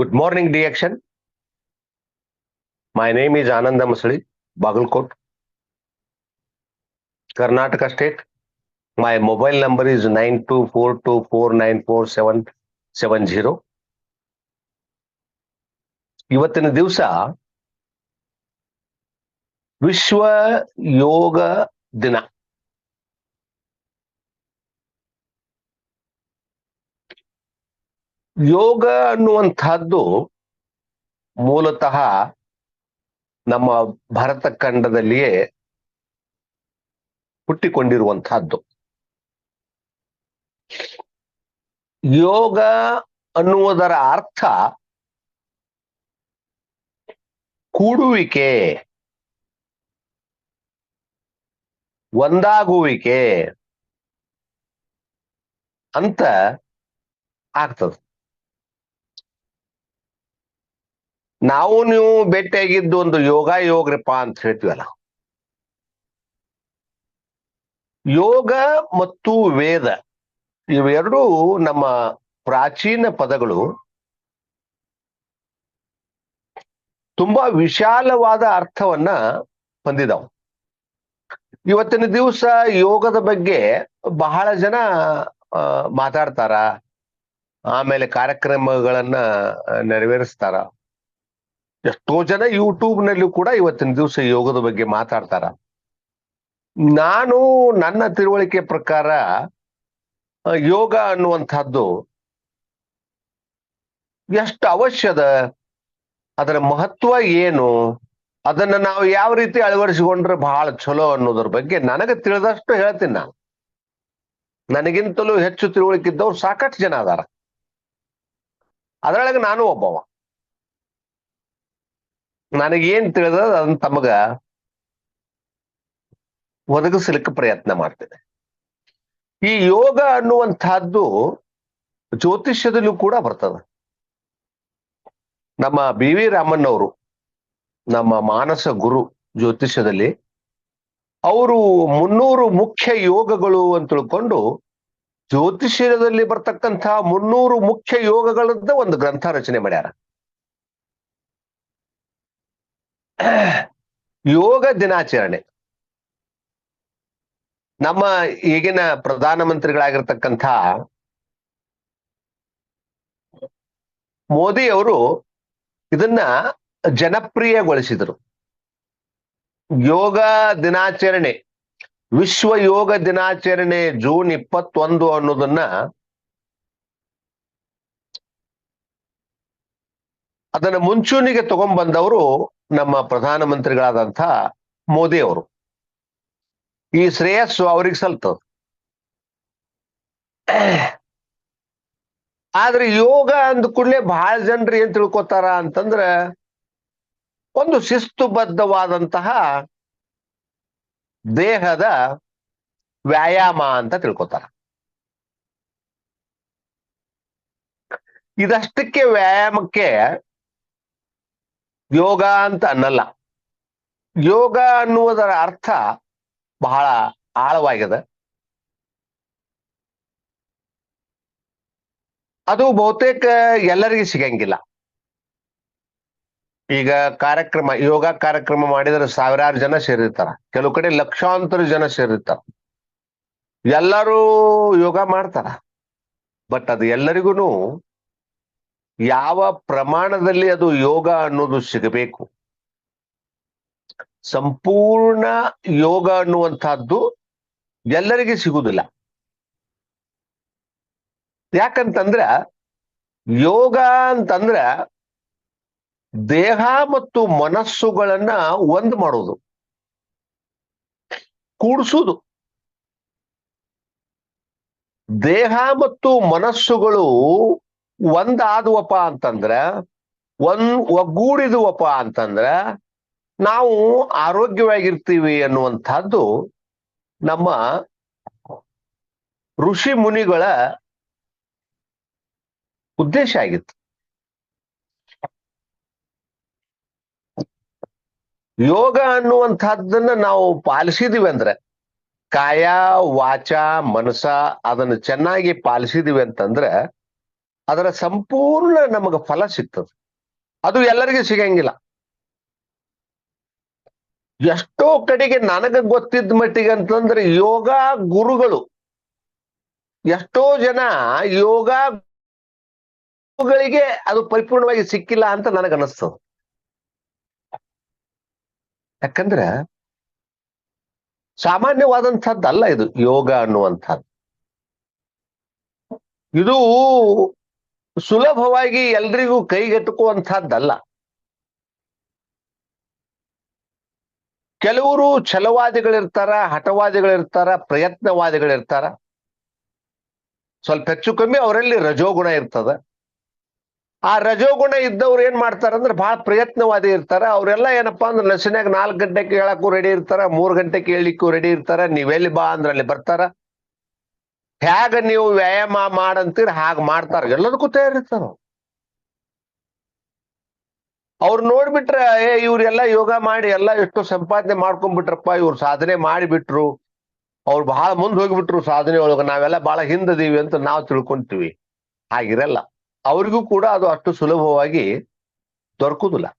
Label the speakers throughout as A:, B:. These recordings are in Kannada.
A: Good morning, DXN. My name is Ananda Masali, Bagalkot, Karnataka State. My mobile number is nine two four two four nine four seven seven zero. ಇವತ್ತಿನ ದಿವಸ ವಿಶ್ವ ಯೋಗ ದಿನ ಯೋಗ ಅನ್ನುವಂತಹದ್ದು ಮೂಲತಃ ನಮ್ಮ ಭಾರತ ಖಂಡದಲ್ಲಿಯೇ ಹುಟ್ಟಿಕೊಂಡಿರುವಂತಹದ್ದು ಯೋಗ ಅನ್ನುವುದರ ಅರ್ಥ ಕೂಡುವಿಕೆ ಒಂದಾಗುವಿಕೆ ಅಂತ ಆಗ್ತದೆ. ನಾವು ನೀವು ಭೇಟಿಯಾಗಿದ್ದು ಒಂದು ಯೋಗ ಯೋಗ್ರಪ್ಪ ಅಂತ ಹೇಳ್ತೀವಲ್ಲ. ಯೋಗ ಮತ್ತು ವೇದ ಇವೆರಡೂ ನಮ್ಮ ಪ್ರಾಚೀನ ಪದಗಳು. ತುಂಬಾ ವಿಶಾಲವಾದ ಅರ್ಥವನ್ನ ಹೊಂದಿದವು. ಇವತ್ತಿನ ದಿವಸ ಯೋಗದ ಬಗ್ಗೆ ಬಹಳ ಜನ ಮಾತಾಡ್ತಾರ. ಆಮೇಲೆ ಕಾರ್ಯಕ್ರಮಗಳನ್ನ ನೆರವೇರಿಸ್ತಾರ. ಎಷ್ಟೋ ಜನ ಯೂಟ್ಯೂಬ್ನಲ್ಲಿ ಕೂಡ ಇವತ್ತಿನ ದಿವಸ ಯೋಗದ ಬಗ್ಗೆ ಮಾತಾಡ್ತಾರ. ನಾನು ನನ್ನ ತಿಳುವಳಿಕೆ ಪ್ರಕಾರ ಯೋಗ ಅನ್ನುವಂಥದ್ದು ಎಷ್ಟು ಅವಶ್ಯದ, ಅದರ ಮಹತ್ವ ಏನು, ಅದನ್ನ ನಾವು ಯಾವ ರೀತಿ ಅಳವಡಿಸಿಕೊಂಡ್ರೆ ಬಹಳ ಚಲೋ ಅನ್ನೋದ್ರ ಬಗ್ಗೆ ನನಗೆ ತಿಳಿದಷ್ಟು ಹೇಳ್ತೀನಿ ನಾನು. ನನಗಿಂತಲೂ ಹೆಚ್ಚು ತಿಳುವಳಿಕೆ ಇದ್ದವ್ರು ಸಾಕಷ್ಟು ಜನ ಅದಾರ. ಅದರೊಳಗೆ ನಾನು ಒಬ್ಬವ. ನನಗೇನ್ ತಿಳಿದ ಅದನ್ನ ತಮಗ ಒದಗಿಸಲಿಕ್ಕೆ ಪ್ರಯತ್ನ ಮಾಡ್ತೇನೆ. ಈ ಯೋಗ ಅನ್ನುವಂತಹದ್ದು ಜ್ಯೋತಿಷ್ಯದಲ್ಲೂ ಕೂಡ ಬರ್ತದ. ನಮ್ಮ ಬಿ ವಿ ರಾಮನ್ ನಮ್ಮ ಮಾನಸ ಗುರು ಜ್ಯೋತಿಷ್ಯದಲ್ಲಿ ಅವರು ಮುನ್ನೂರು ಮುಖ್ಯ ಯೋಗಗಳು ಅಂತ ತಿಳ್ಕೊಂಡು ಜ್ಯೋತಿಷ್ಯದಲ್ಲಿ ಬರ್ತಕ್ಕಂತಹ ಮುನ್ನೂರು ಮುಖ್ಯ ಯೋಗಗಳದ್ದ ಒಂದು ಗ್ರಂಥ ರಚನೆ ಮಾಡ್ಯಾರ. ಯೋಗ ದಿನಾಚರಣೆ. ನಮ್ಮ ಈಗಿನ ಪ್ರಧಾನಮಂತ್ರಿಗಳಾಗಿರ್ತಕ್ಕಂಥ ಮೋದಿ ಅವರು ಇದನ್ನ ಜನಪ್ರಿಯಗೊಳಿಸಿದರು. ಯೋಗ ದಿನಾಚರಣೆ, ವಿಶ್ವ ಯೋಗ ದಿನಾಚರಣೆ ಜೂನ್ ಇಪ್ಪತ್ತೊಂದು ಅನ್ನೋದನ್ನ ಅದನ್ನ ಮುಂಚೂಣಿಗೆ ತಗೊಂಡ್ಬಂದವರು ನಮ್ಮ ಪ್ರಧಾನಮಂತ್ರಿಗಳಾದಂಥ ಮೋದಿ ಅವರು. ಈ ಶ್ರೇಯಸ್ಸು ಅವ್ರಿಗೆ ಸಲ್ತದ ಆದ್ರೆ ಯೋಗ ಅಂದ ಕೂಡಲೇ ಬಹಳ ಜನರು ಏನ್ ತಿಳ್ಕೊತಾರ ಅಂತಂದ್ರ ಒಂದು ಶಿಸ್ತುಬದ್ಧವಾದಂತಹ ದೇಹದ ವ್ಯಾಯಾಮ ಅಂತ ತಿಳ್ಕೊತಾರ. ಇದಷ್ಟಕ್ಕೆ ವ್ಯಾಯಾಮಕ್ಕೆ ಯೋಗ ಅಂತ ಅನ್ನಲ್ಲ. ಯೋಗ ಅನ್ನುವುದರ ಅರ್ಥ ಬಹಳ ಆಳವಾಗಿದೆ. ಅದು ಬಹುತೇಕ ಎಲ್ಲರಿಗೂ ಸಿಗಂಗಿಲ್ಲ. ಈಗ ಕಾರ್ಯಕ್ರಮ, ಯೋಗ ಕಾರ್ಯಕ್ರಮ ಮಾಡಿದ್ರೆ ಸಾವಿರಾರು ಜನ ಸೇರಿರ್ತಾರ. ಕೆಲವು ಕಡೆ ಲಕ್ಷಾಂತರ ಜನ ಸೇರಿರ್ತಾರ. ಎಲ್ಲರೂ ಯೋಗ ಮಾಡ್ತಾರ. ಬಟ್ ಅದು ಎಲ್ಲರಿಗೂ ಯಾವ ಪ್ರಮಾಣದಲ್ಲಿ ಅದು ಯೋಗ ಅನ್ನೋದು ಸಿಗಬೇಕು? ಸಂಪೂರ್ಣ ಯೋಗ ಅನ್ನುವಂತಹದ್ದು ಎಲ್ಲರಿಗೆ ಸಿಗುವುದಿಲ್ಲ. ಯಾಕಂತಂದ್ರ, ಯೋಗ ಅಂತಂದ್ರ ದೇಹ ಮತ್ತು ಮನಸ್ಸುಗಳನ್ನ ಒಂದ್ ಮಾಡೋದು. ಕೂಡಿಸುವುದು ದೇಹ ಮತ್ತು ಮನಸ್ಸುಗಳು ಒಂದಾದವಪ್ಪ ಅಂತಂದ್ರ ಒಂದ್ ಒಗ್ಗೂಡಿದುವಪ್ಪ ಅಂತಂದ್ರ, ನಾವು ಆರೋಗ್ಯವಾಗಿರ್ತೀವಿ ಅನ್ನುವಂಥದ್ದು ನಮ್ಮ ಋಷಿ ಮುನಿಗಳ ಉದ್ದೇಶ ಆಗಿತ್ತು. ಯೋಗ ಅನ್ನುವಂಥದ್ದನ್ನ ನಾವು ಪಾಲಿಸಿದೀವಿ ಅಂದ್ರೆ, ಕಾಯ, ವಾಚ ಮನಸ ಅದನ್ನ ಚೆನ್ನಾಗಿ ಪಾಲಿಸಿದಿವಿ ಅಂತಂದ್ರೆ ಅದರ ಸಂಪೂರ್ಣ ನಮಗೆ ಫಲ ಸಿಗ್ತದೆ. ಅದು ಎಲ್ಲರಿಗೂ ಸಿಗಂಗಿಲ್ಲ. ಎಷ್ಟೋ ಕಡೆಗೆ ನನಗ ಗೊತ್ತಿದ್ದ ಮಟ್ಟಿಗೆ ಅಂತಂದ್ರೆ ಯೋಗ ಗುರುಗಳು. ಎಷ್ಟೋ ಜನ ಯೋಗ ಗುರುಗಳಿಗೆ ಅದು ಪರಿಪೂರ್ಣವಾಗಿ ಸಿಕ್ಕಿಲ್ಲ ಅಂತ ನನಗ ಯಾಕಂದ್ರ ಯಾಕಂದ್ರೆ ಸಾಮಾನ್ಯವಾದಂಥದ್ದಲ್ಲ ಇದು ಯೋಗ ಅನ್ನುವಂಥದ್ದು. ಇದು ಸುಲಭವಾಗಿ ಎಲ್ರಿಗೂ ಕೈಗೆಟುಕುವಂತಹದ್ದಲ್ಲ ಕೆಲವರು ಛಲವಾದಿಗಳಿರ್ತಾರ, ಹಠವಾದಿಗಳಿರ್ತಾರ, ಪ್ರಯತ್ನವಾದಿಗಳಿರ್ತಾರ. ಸ್ವಲ್ಪ ಹೆಚ್ಚು ಕಮ್ಮಿ ಅವರಲ್ಲಿ ರಜೋಗುಣ ಇರ್ತದ. ಆ ರಜೋಗುಣ ಇದ್ದವ್ರು ಏನ್ ಮಾಡ್ತಾರಂದ್ರೆ ಬಹಳ ಪ್ರಯತ್ನವಾದಿ ಇರ್ತಾರ. ಅವರೆಲ್ಲ ಏನಪ್ಪಾ ಅಂದ್ರೆ ನಸಿನಾಗ ನಾಲ್ಕು ಗಂಟೆಗೆ ಹೇಳಕ್ಕೂ ರೆಡಿ ಇರ್ತಾರ, ಮೂರ್ ಗಂಟೆಗೆ ಹೇಳಿಕ್ಕೂ ರೆಡಿ ಇರ್ತಾರ. ನೀವೆಲ್ಲಿ ಬಾ ಅಂದ್ರೆ ಅಲ್ಲಿ ಬರ್ತಾರ. ಹೇಗ ನೀವು ವ್ಯಾಯಾಮ ಮಾಡಂತೀರ, ಹಾಗ ಮಾಡ್ತಾರ. ಎಲ್ಲದಕ್ಕೂ ತಯಾರಿರ್ತಾರ ಅವ್ರು. ನೋಡ್ಬಿಟ್ರೆ, ಏ, ಇವ್ರೆಲ್ಲ ಯೋಗ ಮಾಡಿ ಎಲ್ಲ ಎಷ್ಟೋ ಸಂಪಾದನೆ ಮಾಡ್ಕೊಂಡ್ಬಿಟ್ರಪ್ಪ ಇವ್ರು ಸಾಧನೆ ಮಾಡಿಬಿಟ್ರು. ಅವ್ರು ಬಹಳ ಮುಂದೆ ಹೋಗಿಬಿಟ್ರು ಸಾಧನೆ ಒಳಗ. ನಾವೆಲ್ಲ ಬಹಳ ಹಿಂದದೀವಿ ಅಂತ ನಾವು ತಿಳ್ಕೊಂತೀವಿ. ಹಾಗಿರಲ್ಲ. ಅವ್ರಿಗೂ ಕೂಡ ಅದು ಅಷ್ಟು ಸುಲಭವಾಗಿ ದೊರಕುದಿಲ್ಲ.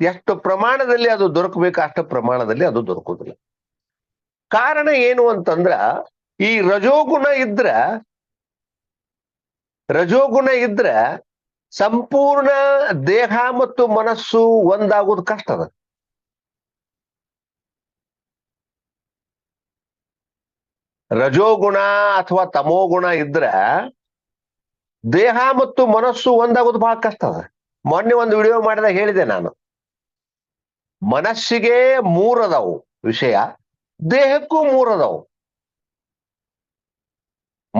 A: ಎಷ್ಟು ಪ್ರಮಾಣದಲ್ಲಿ ಅದು ದೊರಕಬೇಕು, ಅಷ್ಟು ಪ್ರಮಾಣದಲ್ಲಿ ಅದು ದೊರಕುದಿಲ್ಲ. ಕಾರಣ ಏನು ಅಂತಂದ್ರ ಈ ರಜೋಗುಣ ಇದ್ರ ರಜೋಗುಣ ಇದ್ರ ಸಂಪೂರ್ಣ ದೇಹ ಮತ್ತು ಮನಸ್ಸು ಒಂದಾಗೋದು ಕಷ್ಟ ಅದ. ರಜೋಗುಣ ಅಥವಾ ತಮೋಗುಣ ಇದ್ರ ದೇಹ ಮತ್ತು ಮನಸ್ಸು ಒಂದಾಗೋದು ಬಹಳ ಕಷ್ಟ ಅದ. ಮೊನ್ನೆ ಒಂದು ವಿಡಿಯೋ ಮಾಡಿದಾಗ ಹೇಳಿದೆ ನಾನು. ಮನಸ್ಸಿಗೆ ಮೂರದವು ವಿಷಯ, ದೇಹಕ್ಕೂ ಮೂರದವು.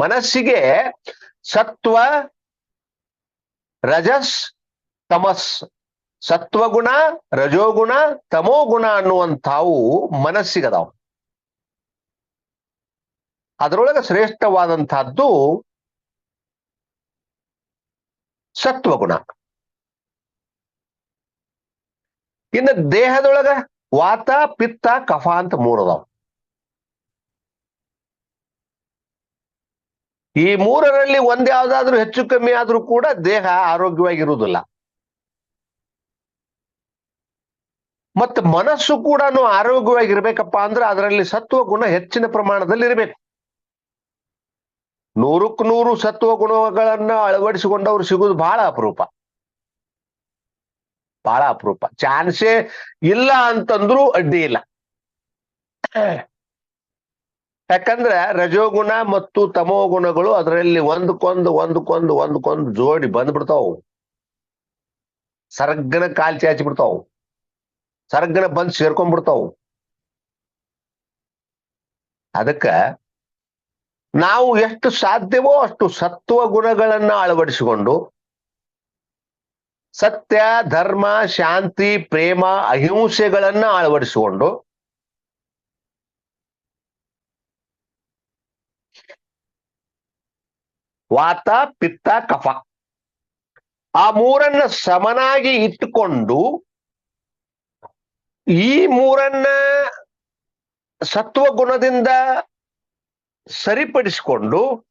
A: ಮನಸ್ಸಿಗೆ ಸತ್ವ, ರಜಸ್, ತಮಸ್. ಸತ್ವಗುಣ, ರಜೋಗುಣ, ತಮೋಗುಣ ಅನ್ನುವಂಥವು ಮನಸ್ಸಿಗದಾವ. ಅದರೊಳಗೆ ಶ್ರೇಷ್ಠವಾದಂತಹದ್ದು ಸತ್ವಗುಣ. ಇನ್ನು ದೇಹದೊಳಗ ವಾತ, ಪಿತ್ತ, ಕಫ ಅಂತ ಮೂರದಾವ. ಈ ಮೂರರಲ್ಲಿ ಒಂದ್ ಯಾವ್ದಾದ್ರೂ ಹೆಚ್ಚು ಕಮ್ಮಿ ಆದ್ರೂ ಕೂಡ ದೇಹ ಆರೋಗ್ಯವಾಗಿರುವುದಿಲ್ಲ. ಮತ್ತ ಮನಸ್ಸು ಕೂಡ ಆರೋಗ್ಯವಾಗಿರ್ಬೇಕಪ್ಪ ಅಂದ್ರೆ ಅದರಲ್ಲಿ ಸತ್ವ ಗುಣ ಹೆಚ್ಚಿನ ಪ್ರಮಾಣದಲ್ಲಿ ಇರಬೇಕು ನೂರಕ್ಕೆ ನೂರು ಸತ್ವ ಗುಣಗಳನ್ನ ಅಳವಡಿಸಿಕೊಂಡವ್ರು ಸಿಗುದು ಬಹಳ ಅಪರೂಪ. ಬಹಳ ಅಪರೂಪ. ಚಾನ್ಸೇ ಇಲ್ಲ ಅಂತಂದ್ರೂ ಅಡ್ಡಿ ಇಲ್ಲ. ಯಾಕಂದ್ರೆ ರಜೋಗುಣ ಮತ್ತು ತಮೋ ಗುಣಗಳು ಅದರಲ್ಲಿ ಒಂದಕ್ಕೊಂದು ಒಂದಕ್ಕೊಂದು ಒಂದಕ್ಕೊಂದು ಜೋಡಿ ಬಂದ್ಬಿಡ್ತಾವು. ಸರ್ಗನ ಕಾಲ್ ಚಾಚಿ ಬಿಡ್ತಾವು. ಸರ್ಗನ ಬಂದ್ ಸೇರ್ಕೊಂಡ್ಬಿಡ್ತಾವು. ಅದಕ್ಕ ನಾವು ಎಷ್ಟು ಸಾಧ್ಯವೋ ಅಷ್ಟು ಸತ್ವ ಗುಣಗಳನ್ನ ಅಳವಡಿಸಿಕೊಂಡು ಸತ್ಯ, ಧರ್ಮ, ಶಾಂತಿ, ಪ್ರೇಮ, ಅಹಿಂಸೆಗಳನ್ನ ಅಳವಡಿಸಿಕೊಂಡು ವಾತ, ಪಿತ್ತ, ಕಫ. ಆ ಮೂರನ್ನ ಸಮನಾಗಿ ಇಟ್ಟುಕೊಂಡು ಈ ಮೂರನ್ನ ಸತ್ವ ಗುಣದಿಂದ ಸರಿಪಡಿಸಿಕೊಂಡು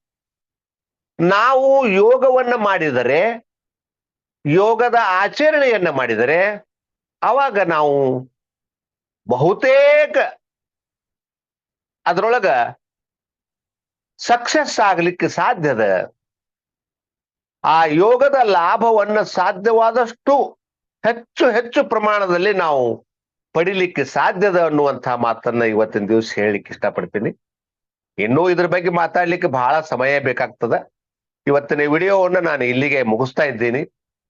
A: ನಾವು ಯೋಗವನ್ನ ಮಾಡಿದರೆ, ಯೋಗದ ಆಚರಣೆಯನ್ನ ಮಾಡಿದರೆ, ಅವಾಗ ನಾವು ಬಹುತೇಕ ಅದರೊಳಗ ಸಕ್ಸಸ್ ಆಗ್ಲಿಕ್ಕೆ ಸಾಧ್ಯದ ಆ ಯೋಗದ ಲಾಭವನ್ನ ಸಾಧ್ಯವಾದಷ್ಟು ಹೆಚ್ಚು ಹೆಚ್ಚು ಪ್ರಮಾಣದಲ್ಲಿ ನಾವು ಪಡಿಲಿಕ್ಕೆ ಸಾಧ್ಯದ ಅನ್ನುವಂತಹ ಮಾತನ್ನ ಇವತ್ತಿನ ದಿವಸ ಹೇಳಲಿಕ್ಕೆ ಇಷ್ಟಪಡ್ತೀನಿ. ಇನ್ನೂ ಇದ್ರ ಬಗ್ಗೆ ಮಾತಾಡ್ಲಿಕ್ಕೆ ಬಹಳ ಸಮಯ ಬೇಕಾಗ್ತದ. ಇವತ್ತಿನ ವಿಡಿಯೋವನ್ನ ನಾನು ಇಲ್ಲಿಗೆ ಮುಗಿಸ್ತಾ ಇದ್ದೀನಿ.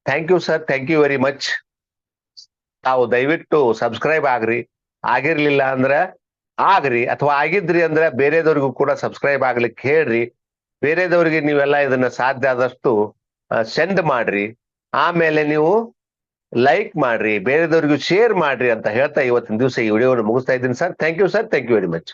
A: Thank you sir thank you very much ತಾವು ದಯವಿಟ್ಟು ಸಬ್ಸ್ಕ್ರೈಬ್ ಆಗ್ರಿ. ಆಗಿರ್ಲಿಲ್ಲ ಅಂದ್ರ ಆಗ್ರಿ ಅಥವಾ ಆಗಿದ್ರಿ ಅಂದ್ರೆ ಬೇರೆದವ್ರಿಗೂ ಕೂಡ ಸಬ್ಸ್ಕ್ರೈಬ್ ಆಗ್ಲಿಕ್ಕೆ ಹೇಳ್ರಿ. ಬೇರೆದವ್ರಿಗೆ ನೀವೆಲ್ಲ ಇದನ್ನ ಸಾಧ್ಯ ಆದಷ್ಟು ಸೆಂಡ್ ಮಾಡ್ರಿ. ಆಮೇಲೆ ನೀವು ಲೈಕ್ ಮಾಡ್ರಿ, ಬೇರೆದವ್ರಿಗೂ ಶೇರ್ ಮಾಡ್ರಿ ಅಂತ ಹೇಳ್ತಾ ಇವತ್ತಿನ ದಿವಸ ಈ ವಿಡಿಯೋವನ್ನು ಮುಗಿಸ್ತಾ ಇದ್ದೀನಿ sir. Thank you sir thank you very much